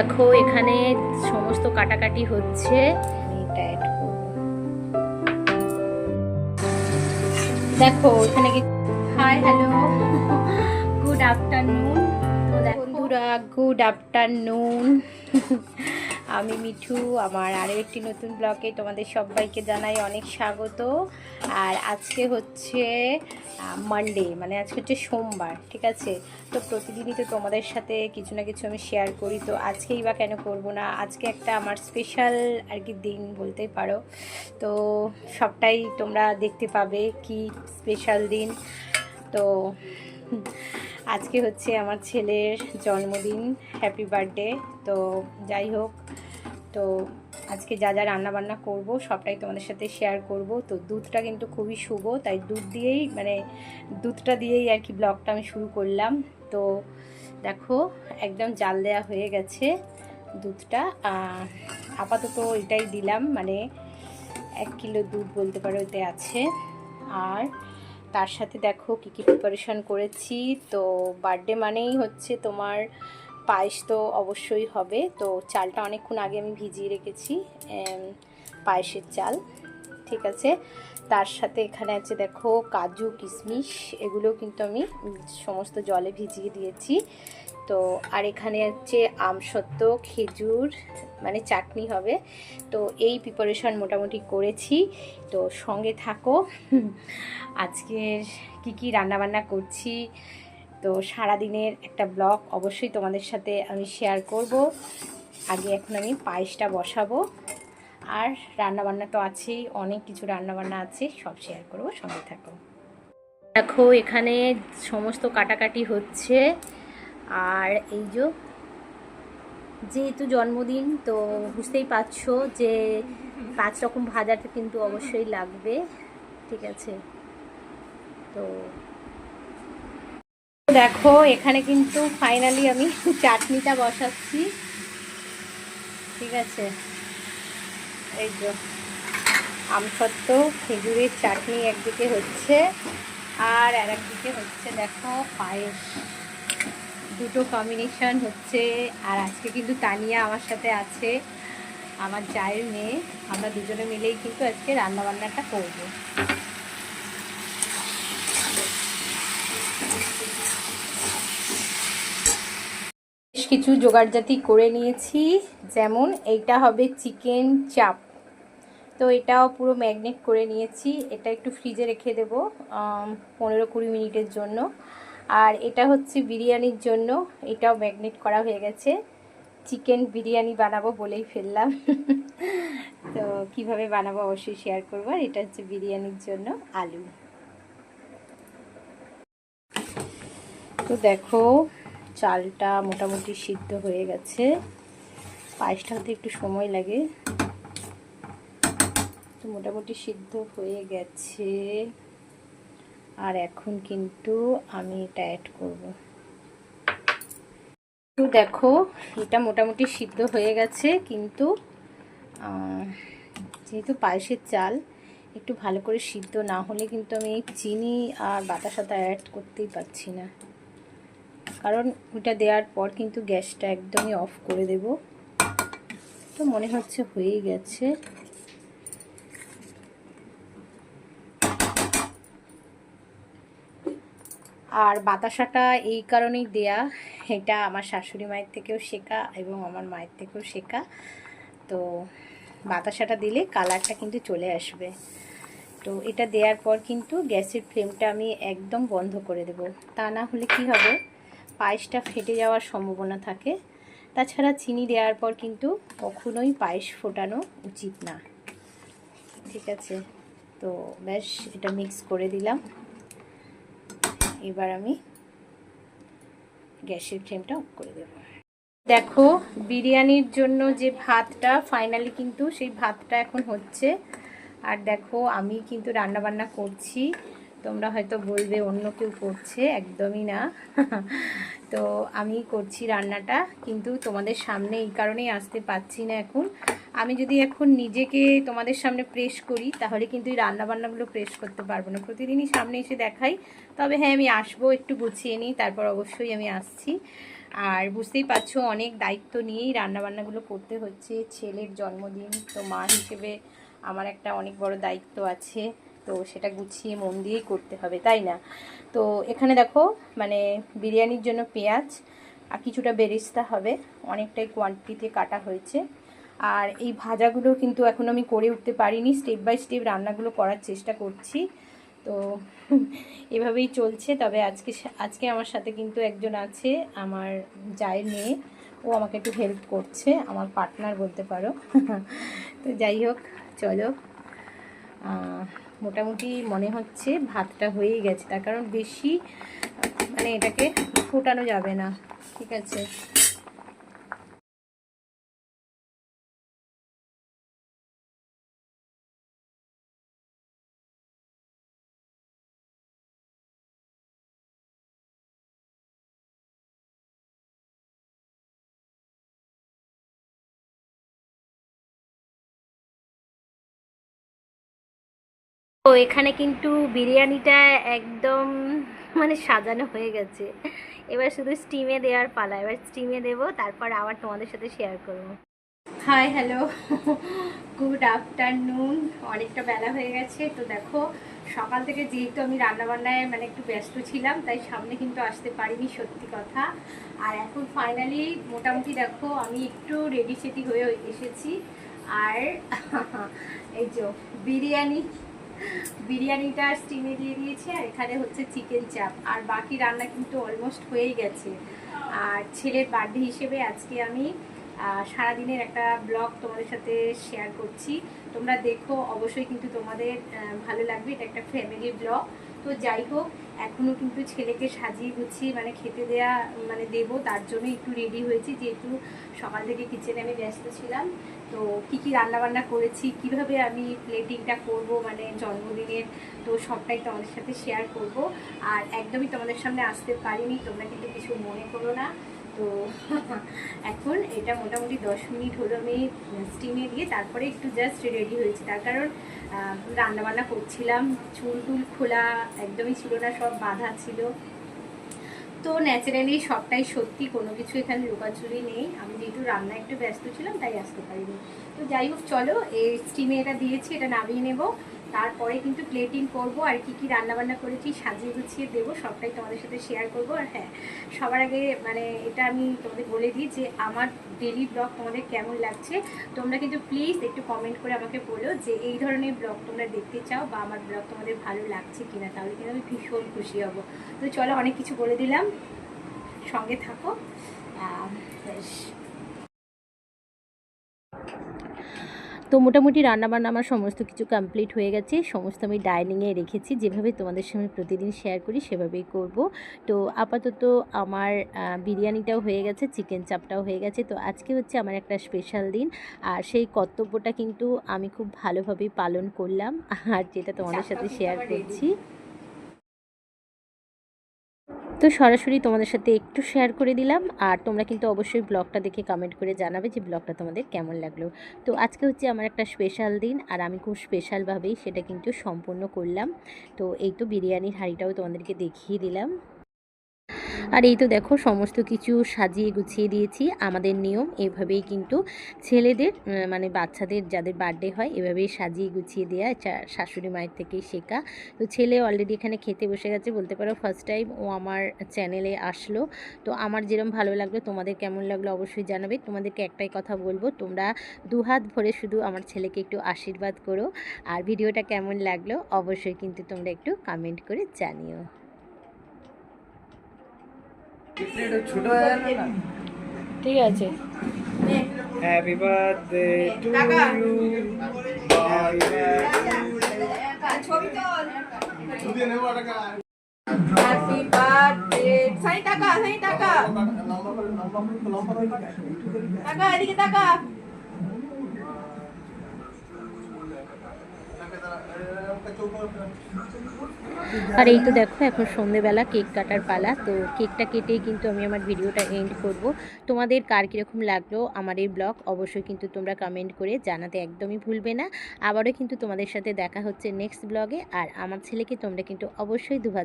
দেখো এখানে সমস্ত কাটাকাটি হচ্ছে। দেখো এখানে হাই হ্যালো গুড আফটারনুন তো দেখো গুড আফটারনুন আমি মিঠু, আমার আরও একটি নতুন ব্লগে তোমাদের সবাইকে জানাই অনেক স্বাগত। আর আজকে হচ্ছে মানডে মানে আজকে হচ্ছে সোমবার, ঠিক আছে? তো প্রতিদিনই তো তোমাদের সাথে কিছু না কিছু আমি শেয়ার করি, তো আজকেই বা কেন করব না? আজকে একটা আমার স্পেশাল আর কি দিন বলতেই পারো। তো সবটাই তোমরা দেখতে পাবে কি স্পেশাল দিন। তো আজকে হচ্ছে আমার ছেলের জন্মদিন হ্যাপি বার্থডে তো যাই হোক তো আজকে যা যা রান্না বান্না করব, সবটাই তোমাদের সাথে শেয়ার করব। তো দুধটা কিন্তু খুবই শুভ, তাই দুধ দিয়েই মানে দুধটা দিয়েই আর কি ব্লগটা আমি শুরু করলাম। তো দেখো, একদম জাল দেয়া হয়ে গেছে দুধটা। আপাতত এটাই দিলাম মানে এক কিলো দুধ বলতে পারো এতে আছে। আর তার সাথে দেখো কী কী প্রিপারেশন করেছি। তো বার্থডে মানেই হচ্ছে তোমার পায়েস তো অবশ্যই হবে। তো চালটা অনেকক্ষণ আগে আমি ভিজিয়ে রেখেছি পায়েসের চাল, ঠিক আছে? তার সাথে এখানে আছে দেখো কাজু, কিশমিশ, এগুলো কিন্তু আমি সমস্ত জলে ভিজিয়ে দিয়েছি। তো আর এখানে হচ্ছে আমসত্ত্ব খেজুর মানে চাটনি হবে। তো এই প্রিপারেশন মোটামুটি করেছি। তো সঙ্গে থাকো। আজকের কি কি রান্নাবান্না করছি? তো সারাদিনের একটা ব্লগ অবশ্যই তোমাদের সাথে আমি শেয়ার করব। আগে এখন আমি পায়েসটা বসাবো। আর রান্নাবান্না তো আছেই, অনেক কিছু রান্নাবান্না আছে, সব শেয়ার করব, সঙ্গে থাকো। দেখো, এখানে সমস্ত কাটাকাটি হচ্ছে। আর এই যে, যেহেতু জন্মদিন, তো বুঝতেই পারছ যে পাঁচ রকম ভাজাটা কিন্তু অবশ্যই লাগবে। ঠিক আছে? তো দেখো, এখানে কিন্তু ফাইনালি আমি চাটনিটা বসাচ্ছি। ঠিক আছে? এই যে আমসত্ত্ব খেজুরের চাটনি একদিকে হচ্ছে, আর আর একদিকে হচ্ছে দেখো পায়েস। দুটো কম্বিনেশন হচ্ছে, আর আজকে কিন্তু তানিয়া আমার সাথে আছে, আমার চায়ের মেয়ে। আমরা দুজনে মিলেই কিন্তু আজকে রান্নাবান্নাটা করব বেশ কিছু জোগাড়জাতি করে নিয়েছি। যেমন এইটা হবে চিকেন চাপ। তো এটাও পুরো ম্যাগনেট করে নিয়েছি। এটা একটু ফ্রিজে রেখে দেবো পনেরো কুড়ি মিনিটের জন্য। আর এটা হচ্ছে বিরিয়ানির জন্য। এটাও ম্যাগনেট করা হয়ে গেছে। চিকেন বিরিয়ানি বানাবো বলেই ফেললাম। তো কীভাবে বানাবো অবশ্যই শেয়ার করব। আর এটা হচ্ছে বিরিয়ানির জন্য আলু। তো দেখো চালটা মোটামুটি সিদ্ধ হয়ে গেছে। পায়েসটা হতে একটু সময় লাগে। তো মোটামুটি সিদ্ধ হয়ে গেছে। আর এখন কিন্তু আমি এটা অ্যাড করব। তো দেখো, এটা মোটামুটি সিদ্ধ হয়ে গেছে, কিন্তু যেহেতু পায়েসের চাল, একটু ভালো করে সিদ্ধ না হলে কিন্তু আমি চিনি আর বাতাসাতা অ্যাড করতেই পারছি না। কারণ ওইটা দেওয়ার পর কিন্তু গ্যাসটা একদমই অফ করে দেব। তো মনে হচ্ছে হয়েই গেছে। আর বাতাসাটা এই কারণেই দেয়া, এটা আমার শাশুড়ি মায়ের থেকেও শেখা এবং আমার মায়ের থেকেও শেখা। তো বাতাসাটা দিলে কালারটা কিন্তু চলে আসবে। তো এটা দেওয়ার পর কিন্তু গ্যাসের ফ্লেমটা আমি একদম বন্ধ করে দেব। তা না হলে কি হবে? পায়েসটা ফেটে যাওয়ার সম্ভাবনা থাকে। তাছাড়া চিনি দেওয়ার পর কিন্তু কখনোই পায়েস ফোটানো উচিত না। ঠিক আছে, তো ব্যাস, এটা মিক্স করে দিলাম। এবার আমি গ্যাসের ফ্লেমটা অফ করে দেব। দেখো, বিরিয়ানির জন্য যে ভাতটা ফাইনালি কিন্তু সেই ভাতটা এখন হচ্ছে। আর দেখো, আমি কিন্তু রান্না বান্না করছি। তোমরা হয়তো বলবে অন্য কেউ করছে, একদমই না। তো আমি করছি রান্নাটা, কিন্তু তোমাদের সামনে এই কারণেই আসতে পারছি না এখন। আমি যদি এখন নিজেকে তোমাদের সামনে প্রেস করি, তাহলে কিন্তু এই রান্নাবান্নাগুলো প্রেস করতে পারব না। প্রতিদিনই সামনে এসে দেখাই। তবে হ্যাঁ আমি আসব, একটু গুছিয়ে নিই, তারপর অবশ্যই আমি আসছি। আর বুঝতেই পারছ, অনেক দায়িত্ব নিয়েই রান্নাবান্নাগুলো করতে হচ্ছে। ছেলের জন্মদিন, তো মা হিসেবে আমার একটা অনেক বড় দায়িত্ব আছে। তো সেটা গুছিয়ে মন দিয়েই করতে হবে, তাই না? তো এখানে দেখো মানে বিরিয়ানির জন্য পেঁয়াজ আর কিছুটা বেরিস্তা হবে, অনেকটাই কোয়ান্টিটিতে কাটা হয়েছে। আর এই ভাজাগুলো কিন্তু এখন আমি করে উঠতে পারিনি স্টেপ বাই স্টেপ রান্নাগুলো করার চেষ্টা করছি। তো এভাবেই চলছে, তবে আজকে আজকে আমার সাথে কিন্তু একজন আছে, আমার জায়ের মেয়ে। ও আমাকে একটু হেল্প করছে, আমার পার্টনার বলতে পারো। তো যাই হোক, চলো। মোটামুটি মনে হচ্ছে ভাতটা হয়েই গেছে, তার কারণ বেশি মানে এটাকে ফোটানো যাবে না, ঠিক আছে? তো এখানে কিন্তু বিরিয়ানিটা একদম মানে সাজানো হয়ে গেছে। এবার শুধু স্টিমে দেওয়ার পালা। এবার স্টিমে দেবো, তারপর আবার তোমাদের সাথে শেয়ার করব। হাই হ্যালো গুড আফটারনুন অনেকটা বেলা হয়ে গেছে। তো দেখো, সকাল থেকে যেহেতু আমি রান্নাবান্নায় মানে একটু ব্যস্ত ছিলাম, তাই সামনে কিন্তু আসতে পারিনি, সত্যি কথা। আর এখন ফাইনালি মোটামুটি দেখো, আমি একটু রেডি সেটি হয়ে এসেছি। আর এই যে, বিরিয়ানি বিরিয়ানিটা স্টিমে দিয়ে দিয়েছে আর এখানে হচ্ছে চিকেন চাপ আর বাকি রান্না কিন্তু অলমোস্ট হয়েই গেছে। আর ছেলের বার্থডে হিসেবে আজকে আমি সারাদিনের একটা ব্লগ তোমাদের সাথে শেয়ার করছি। তোমরা দেখো, অবশ্যই কিন্তু তোমাদের ভালো লাগবে। এটা একটা ফ্যামিলি ব্লগ তো যাই হোক এখনও কিন্তু ছেলেকে সাজিয়ে গুছিয়ে মানে খেতে দেয়া মানে দেবো, তার জন্য একটু রেডি হয়েছি। যেহেতু সকাল থেকে কিচেনে আমি ব্যস্ত ছিলাম তো কী কী রান্নাবান্না করেছি, কীভাবে আমি প্লেটিংটা করব মানে জন্মদিনের তো সবটাই তোমাদের সাথে শেয়ার করব। আর একদমই তোমাদের সামনে আসতে পারিনি, তোমরা কিন্তু কিছু মনে করো না। তো এখন এটা মোটামুটি দশ মিনিট হলো আমি স্টিমে দিয়ে তারপরে একটু জাস্ট রেডি হয়েছি। তার কারণ রান্নাবান্না করছিলাম চুল টুল খোলা একদমই ছিল না, সব বাধা ছিল। তো ন্যাচারালি সবটাই সত্যি, কোনো কিছু এখানে লুকাচুরি নেই। আমি যেহেতু রান্না একটু ব্যস্ত ছিলাম, তাই আসতে পারিনি। তো যাই হোক, চলো, এই স্টিমে এটা দিয়েছি, এটা নামিয়ে নেব। তারপরে কিন্তু প্লেটিং করব আর কি কি রান্নাবান্না করেছি, সাজিয়ে গুছিয়ে দেবো, সবটাই তোমাদের সাথে শেয়ার করব। আর হ্যাঁ সবার আগে মানে এটা আমি তোমাদের বলে দিই যে আমার ডেলি ব্লগ তোমাদের কেমন লাগছে, তোমরা কিন্তু প্লিজ একটু কমেন্ট করে আমাকে বলো যে এই ধরনের ব্লগ তোমরা দেখতে চাও বা আমার ব্লগ তোমাদের ভালো লাগছে কিনা, তাহলে কিন্তু আমি ভীষণ খুশি হব। তো চলো অনেক কিছু বলে দিলাম, সঙ্গে থাকো। বেশ। তো মোটামুটি রান্নাবান্না আমার সমস্ত কিছু কমপ্লিট হয়ে গেছে। সমস্ত আমি ডাইনিংয়ে রেখেছি। যেভাবে তোমাদের সঙ্গে প্রতিদিন শেয়ার করি সেভাবেই করব। তো আপাতত আমার বিরিয়ানিটাও হয়ে গেছে চিকেন চাপটাও হয়ে গেছে। তো আজকে হচ্ছে আমার একটা স্পেশাল দিন। আর সেই কর্তব্যটা কিন্তু আমি খুব ভালোভাবেই পালন করলাম। আর যেটা তোমাদের সাথে শেয়ার করছি তো সরাসরি তোমাদের সাথে একটু শেয়ার করে দিলাম। আর তোমরা কিন্তু অবশ্যই ব্লগটা দেখে কমেন্ট করে জানাবে যে ব্লগটা তোমাদের কেমন লাগল। তো আজকে হচ্ছে আমার একটা স্পেশাল দিন, আর আমি খুব স্পেশালভাবেই সেটা কিন্তু সম্পূর্ণ করলাম। তো এই তো বিরিয়ানির হাঁড়িটাও তোমাদেরকে দেখিয়ে দিলাম। আর এই তো দেখো, সমস্ত কিছু সাজিয়ে গুছিয়ে দিয়েছি। আমাদের নিয়ম এভাবেই কিন্তু ছেলেদের মানে বাচ্চাদের যাদের বার্থডে হয়, এভাবেই সাজিয়ে গুছিয়ে দেওয়া শাশুড়ি মায়ের থেকেই শেখা। তো ছেলে অলরেডি এখানে খেতে বসে গেছে, বলতে পারো ফার্স্ট টাইম ও আমার চ্যানেলে আসলো। তো আমার যেরকম ভালো লাগল, তোমাদের কেমন লাগল অবশ্যই জানাবে। তোমাদেরকে একটাই কথা বলব, তোমরা দুহাত ভরে শুধু আমার ছেলেকে একটু আশীর্বাদ করো। আর ভিডিওটা কেমন লাগল, অবশ্যই কিন্তু তোমরা একটু কমেন্ট করে জানিও। ছোট হয়ে গেল না ঠিক আছে। Happy birthday to you happy birthday Sai টাকা সাই টাকা টাকা এদিকে টাকা আর এই তো দেখো, এখন সন্ধেবেলা, কেক কাটার পালা। তো কেকটা কেটেই কিন্তু আমি আমার ভিডিওটা এন্ড করব। তোমাদের কার কীরকম লাগল আমার এই ব্লগ, অবশ্যই কিন্তু তোমরা কমেন্ট করে জানাতে একদমই ভুলবে না। আবারও কিন্তু তোমাদের সাথে দেখা হচ্ছে নেক্সট ব্লগে। আর আমার ছেলেকে তোমরা কিন্তু অবশ্যই দুহাত